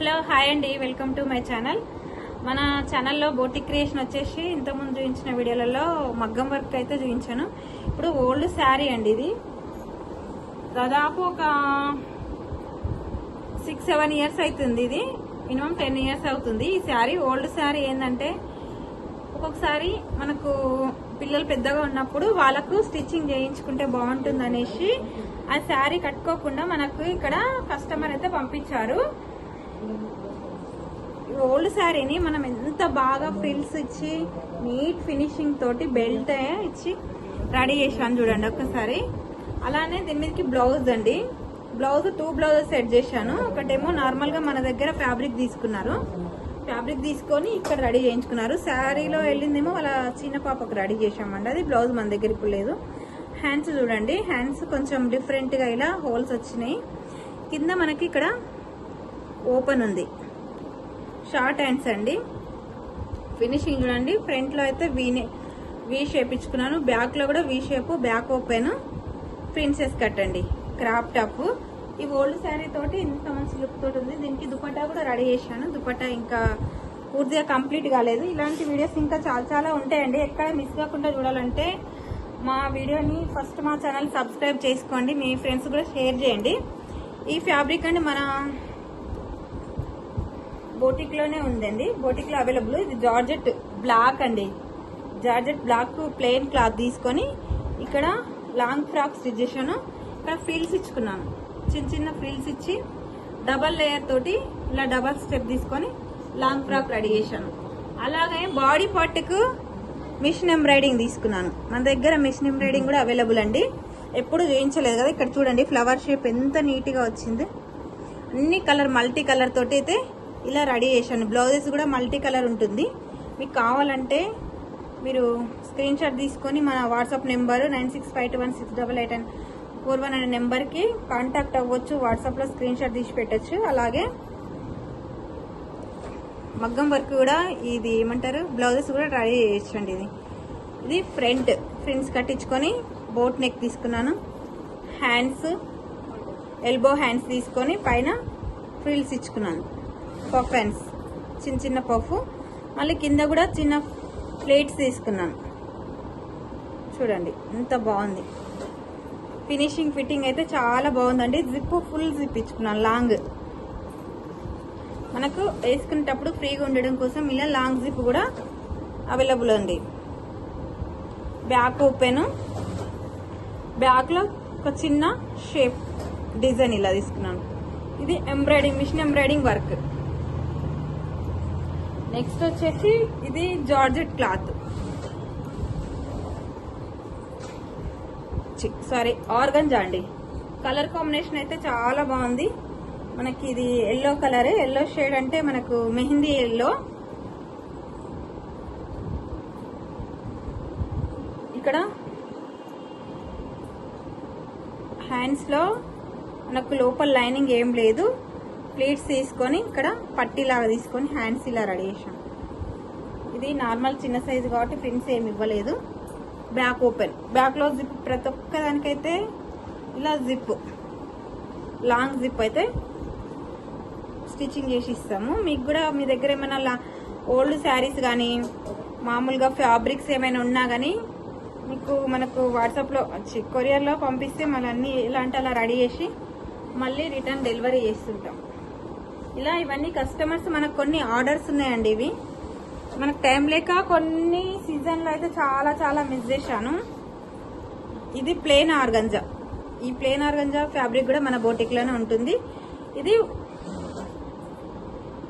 Hello hi అండి. Welcome to my channel. మన ఛానల్లో బోటిక్ క్రియేషన్ వచ్చేసి ఇంతకుముందు చూపించిన వీడియోలలో మగ్గం వర్క్ అయితే చూపించాను. ఇప్పుడు ఓల్డ్ శారీ అండి ఇది. దాదాపు ఒక సిక్స్ సెవెన్ ఇయర్స్ అవుతుంది ఇది. మినిమం టెన్ ఇయర్స్ అవుతుంది. ఈ శారీ ఓల్డ్ శారీ ఏంటంటే ఒక్కొక్కసారి మనకు పిల్లలు పెద్దగా ఉన్నప్పుడు వాళ్ళకు స్టిచ్చింగ్ చేయించుకుంటే బాగుంటుంది అనేసి ఆ శారీ కట్టుకోకుండా మనకు ఇక్కడ కస్టమర్ అయితే పంపించారు. ఈ ఓల్డ్ శారీని మనం ఎంత బాగా ఫ్రిల్స్ ఇచ్చి నీట్ ఫినిషింగ్ తోటి బెల్ట్ ఇచ్చి రెడీ చేశాను చూడండి ఒక్కసారి. అలానే దీని మీదకి బ్లౌజ్ అండి. బ్లౌజ్ టూ బ్లౌజెస్ సెట్ చేశాను. ఒకటేమో నార్మల్గా మన దగ్గర ఫ్యాబ్రిక్ తీసుకున్నారు. ఫ్యాబ్రిక్ తీసుకొని ఇక్కడ రెడీ చేయించుకున్నారు. శారీలో వెళ్ళిందేమో వాళ్ళ చిన్న పాపకు రెడీ చేశామండి. అది బ్లౌజ్ మన దగ్గర ఇప్పుడు లేదు. హ్యాండ్స్ చూడండి. హ్యాండ్స్ కొంచెం డిఫరెంట్గా ఇలా హోల్స్ వచ్చినాయి. కింద మనకి ఇక్కడ ఓపెన్ ఉంది. షార్ట్ హ్యాండ్స్ అండి. ఫినిషింగ్ చూడండి. ఫ్రంట్లో అయితే వీనే వీ షేప్ ఇచ్చుకున్నాను. బ్యాక్లో కూడా V shape back open princess cut అండి. క్రాప్ టాప్ ఈ ఓల్డ్ శారీ తోటి ఇంత మంచి లుక్ తోటి ఉంది. దీనికి దుపట్టా కూడా రెడీ చేశాను. దుపట్టా ఇంకా పూర్తిగా కంప్లీట్ కాలేదు. ఇలాంటి వీడియోస్ ఇంకా చాలా చాలా ఉంటాయండి. ఎక్కడ మిస్ కాకుండా చూడాలంటే మా వీడియోని ఫస్ట్ మా ఛానల్ సబ్స్క్రైబ్ చేసుకోండి. మీ ఫ్రెండ్స్ కూడా షేర్ చేయండి. ఈ ఫ్యాబ్రిక్ అండి మన బోటిక్లోనే ఉందండి. బోటిక్లో అవైలబుల్. ఇది జార్జెట్ బ్లాక్ అండి. జార్జెట్ బ్లాక్ ప్లెయిన్ క్లాత్ తీసుకొని ఇక్కడ లాంగ్ ఫ్రాక్ స్టిచ్ చేశాను. ఇక్కడ ఫ్రీల్స్ ఇచ్చుకున్నాను. చిన్న చిన్న ఫ్రీల్స్ ఇచ్చి డబల్ లేయర్ తోటి ఇలా డబల్ స్టెప్ తీసుకొని లాంగ్ ఫ్రాక్ రెడీ చేశాను. అలాగే బాడీ పార్ట్కు మిషన్ ఎంబ్రాయిడింగ్ తీసుకున్నాను. మన దగ్గర మిషన్ ఎంబ్రాయిడింగ్ కూడా అవైలబుల్ అండి. ఎప్పుడు చేయించలేదు కదా. ఇక్కడ చూడండి ఫ్లవర్ షేప్ ఎంత నీట్గా వచ్చింది. అన్ని కలర్ మల్టీ కలర్ తోటి అయితే ఇలా రెడీ చేశాను. బ్లౌజెస్ కూడా మల్టీ కలర్ ఉంటుంది. మీకు కావాలంటే మీరు స్క్రీన్ షాట్ తీసుకొని మన WhatsApp number nine six five two one six double eight and four one అనే నెంబర్కి కాంటాక్ట్ అవ్వచ్చు. వాట్సాప్లో స్క్రీన్ షాట్ తీసి పెట్టచ్చు. అలాగే మగ్గం వర్క్ కూడా ఇది ఏమంటారు? బ్లౌజెస్ కూడా రెడీ చేయొచ్చండి ఇది. ఇది ఫ్రంట్. ఫ్రింట్స్ కట్టించుకొని బోట్ నెక్ తీసుకున్నాను. హ్యాండ్స్ ఎల్బో హ్యాండ్స్ తీసుకొని పైన ఫ్రిల్స్ ఇచ్చుకున్నాను. పఫ్ ఫ్రెండ్స్ చిన్న చిన్న పఫ్. మళ్ళీ కింద కూడా చిన్న ప్లేట్స్ తీసుకున్నాను. చూడండి ఎంత బాగుంది. ఫినిషింగ్ ఫిట్టింగ్ అయితే చాలా బాగుందండి. జిప్ ఫుల్ జిప్ ఇచ్చుకున్నాను లాంగ్. మనకు వేసుకునేటప్పుడు ఫ్రీగా ఉండడం కోసం ఇలా లాంగ్ జిప్ కూడా అవైలబుల్ ఉంది. Back open. బ్యాక్లో ఒక చిన్న షేప్ డిజైన్ ఇలా తీసుకున్నాను. ఇది embroidering machine embroidering work. Next వచ్చేసి ఇది జార్జెట్ క్లాత్. సారీ ఆర్గంజా అండి. కలర్ కాంబినేషన్ అయితే చాలా బాగుంది. మనకి ఇది ఎల్లో కలర్ ఎల్లో షేడ్ అంటే మనకు మెహందీ ఎల్లో. ఇక్కడ హ్యాండ్స్లో మనకు లోపల లైనింగ్ ఏం లేదు. ప్లేట్స్ తీసుకొని ఇక్కడ పట్టీలాగా తీసుకొని హ్యాండ్స్ ఇలా రెడీ చేసాం ఇది నార్మల్ చిన్న సైజు కాబట్టి ప్రింట్స్ ఏమి ఇవ్వలేదు. Back open. బ్యాక్లో జిప్ ప్రతి ఒక్క దానికైతే ఇలా జిప్. లాంగ్ జిప్ అయితే స్టిచ్చింగ్ చేసి ఇస్తాము. మీకు కూడా మీ దగ్గర ఏమైనా ఓల్డ్ శారీస్ కానీ మామూలుగా ఫ్యాబ్రిక్స్ ఏమైనా ఉన్నా కానీ మీకు మనకు వాట్సాప్లో కొరియర్లో పంపిస్తే మళ్ళీ అన్నీ ఇలా అంటే అలా రెడీ చేసి మళ్ళీ రిటర్న్ డెలివరీ చేస్తుంటాం. ఇలా ఇవన్నీ కస్టమర్స్ మనకు కొన్ని ఆర్డర్స్ ఉన్నాయండి ఇవి. మనకు టైం లేక కొన్ని సీజన్లో అయితే చాలా చాలా మిస్ చేశాను. ఇది ప్లేన్ ఆర్గంజా. ఈ ప్లేన్ ఆర్గంజా ఫ్యాబ్రిక్ కూడా మన బోటిక్లోనే ఉంటుంది. ఇది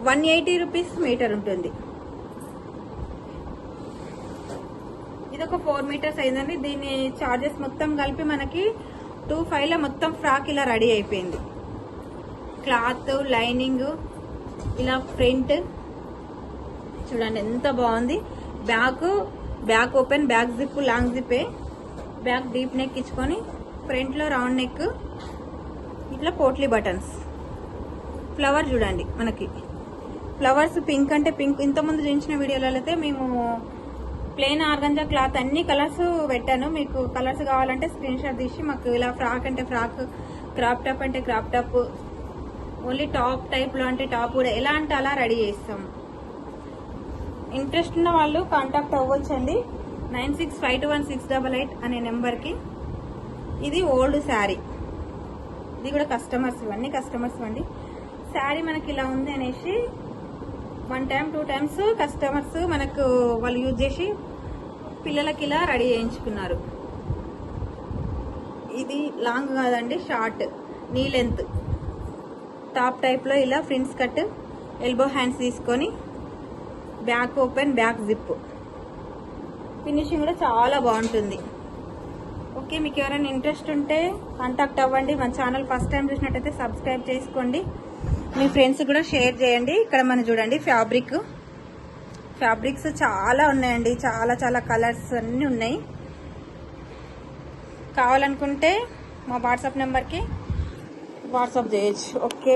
వన్ ఎయిటీ రూపీస్ మీటర్ ఉంటుంది. ఇది ఒక ఫోర్ మీటర్స్ అయిందండి. దీని చార్జెస్ మొత్తం కలిపి మనకి టూ ఫైవ్లో మొత్తం ఫ్రాక్ ఇలా రెడీ అయిపోయింది. క్లాత్ లైనింగ్ ఇలా ప్రింట్ చూడండి ఎంత బాగుంది. Back back open back zip long జిప్పే. Back deep neck ఇచ్చుకొని ఫ్రంట్లో రౌండ్ నెక్. ఇట్లా పోట్లీ బటన్స్. ఫ్లవర్ చూడండి మనకి. ఫ్లవర్స్ పింక్ అంటే పింక్. ఇంతకుముందు చూపించిన వీడియోలలో అయితే మేము ప్లెయిన్ ఆర్గంజా క్లాత్ అన్ని కలర్స్ పెట్టాను. మీకు కలర్స్ కావాలంటే స్క్రీన్ షాట్ తీసి మాకు ఇలా ఫ్రాక్ అంటే ఫ్రాక్ క్రాప్ టాప్ అంటే క్రాప్ టాప్ ఓన్లీ టాప్ టైప్లో అంటే టాప్ కూడా. ఎలా అంటే అలా రెడీ చేస్తాం. ఇంట్రెస్ట్ ఉన్న వాళ్ళు contact అవ్వచ్చండి. Nine six five two one six double eight అనే నెంబర్కి. ఇది ఓల్డ్ శారీ. ఇది కూడా కస్టమర్స్ ఇవన్నీ కస్టమర్స్ అండి. శారీ మనకి ఇలా ఉంది అనేసి one time two times customers మనకు వాళ్ళు యూజ్ చేసి పిల్లలకి ఇలా రెడీ చేయించుకున్నారు. ఇది లాంగ్ కాదండి షార్ట్ నీ లెంత్ టాప్ టైప్లో ఇలా ఫ్రింట్స్ కట్ ఎల్బో హ్యాండ్స్ తీసుకొని back open back zip. Finishing కూడా చాలా బాగుంటుంది. ఓకే మీకు ఎవరైనా ఇంట్రెస్ట్ ఉంటే కాంటాక్ట్ అవ్వండి. మన ఛానల్ ఫస్ట్ టైం చూసినట్టయితే సబ్స్క్రైబ్ చేసుకోండి. మీ ఫ్రెండ్స్ కూడా షేర్ చేయండి. ఇక్కడ మనం చూడండి ఫ్యాబ్రిక్. ఫ్యాబ్రిక్స్ చాలా ఉన్నాయండి. చాలా చాలా కలర్స్ అన్నీ ఉన్నాయి. కావాలనుకుంటే మా వాట్సాప్ నెంబర్కి వాట్సాప్ చేయొచ్చు ఓకే